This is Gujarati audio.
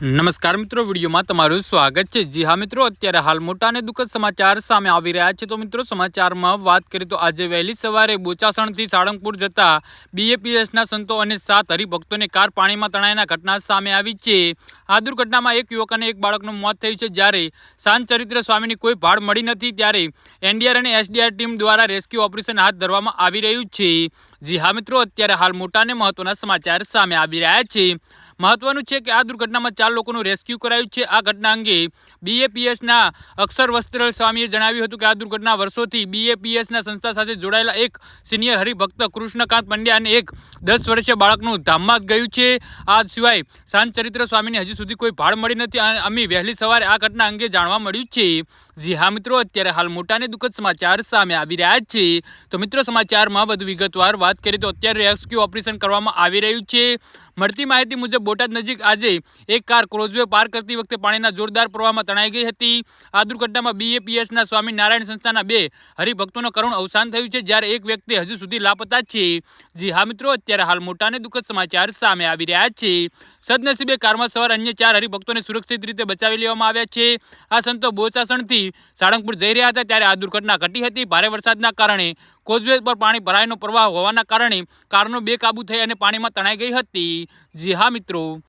નમસ્કાર મિત્રો, વિડીયોમાં તમારું સ્વાગત છે. જી હા મિત્રો, અત્યારે હાલ મોટા અને દુઃખદ સમાચાર સામે આવી રહ્યા છે. તો મિત્રો, સમાચારમાં વાત કરીએ તો આજે વહેલી સવારે બોચાસણથી સાળંગપુર જતા બીએપીએસના સંતો અને સાત હરિભક્તોને કાર પાણીમાં તણાઈના ઘટના સામે આવી છે. આ દુર્ઘટનામાં એક યુવક અને એક બાળકનું મોત થયું છે. જ્યારે શાંત ચરિત્ર સ્વામીની કોઈ ભાડ મળી નથી, ત્યારે એનડીઆર અને એસડીઆર ટીમ દ્વારા રેસ્ક્યુ ઓપરેશન હાથ ધરવામાં આવી રહ્યું છે. જી હા મિત્રો, અત્યારે હાલ મોટા અને મહત્વના સમાચાર સામે આવી રહ્યા છે. મહત્વનું છે કે આ દુર્ઘટનામાં ચાર લોકોનું રેસ્ક્યુ કરાયું છે. આ ઘટના અંગે બીએપીએસના અક્ષર વસ્ત્ર સ્વામીએ જણાવ્યું હતું કે આ દુર્ઘટના વર્ષોથી બીએપીએસના સંસ્થા સાથે જોડાયેલા એક સિનિયર હરિભક્ત કૃષ્ણકાંત પંડ્યા અને એક દસ વર્ષીય બાળકનું ધામમાં ગયું છે. આ સિવાય શાંત ચરિત્ર સ્વામીને હજી સુધી કોઈ ભાડ મળી નથી અને અમે વહેલી સવારે આ ઘટના અંગે જાણવા મળ્યું છે. જી હા મિત્રો, અત્યારે હાલ મોટાને દુઃખદ સમાચાર સામે આવી રહ્યા છે. તો મિત્રો, સમાચારમાં વધુ વિગતવાર વાત કરીએ તો અત્યારે રેસ્ક્યુ ઓપરેશન કરવામાં આવી રહ્યું છે. મળતી માહિતી મુજબ બોટાદ નજીક આજે એક કાર ક્રોઝવે પાર કરતી વખતે પાણીના જોરદાર પ્રવાહમાં તણાઈ ગઈ હતી. આ દુર્ઘટનામાં બીએપીએસના સ્વામી નારાયણ સંસ્થાના બે હરિભક્તોનું કરુણ અવસાન થયું છે, જ્યારે એક વ્યક્તિ હજુ સુધી લાપતા છે. જી હા મિત્રો, અત્યારે હાલ મોટા અને દુઃખદ સમાચાર સામે આવી રહ્યા છે. સદનસીબે કારમાં સવાર અન્ય ચાર હરિભક્તોને સુરક્ષિત રીતે બચાવી લેવામાં આવ્યા છે. આ સંતો બોચાસણથી સાળંગપુર જઈ રહ્યા હતા ત્યારે આ દુર્ઘટના ઘટી હતી. ભારે વરસાદના કારણે કોઝવે પર પાણી ભરાયનો પ્રવાહ હોવાના કારણે કારનો બેકાબુ થઈ અને પાણીમાં તણાઈ ગઈ હતી. જી હા મિત્રો.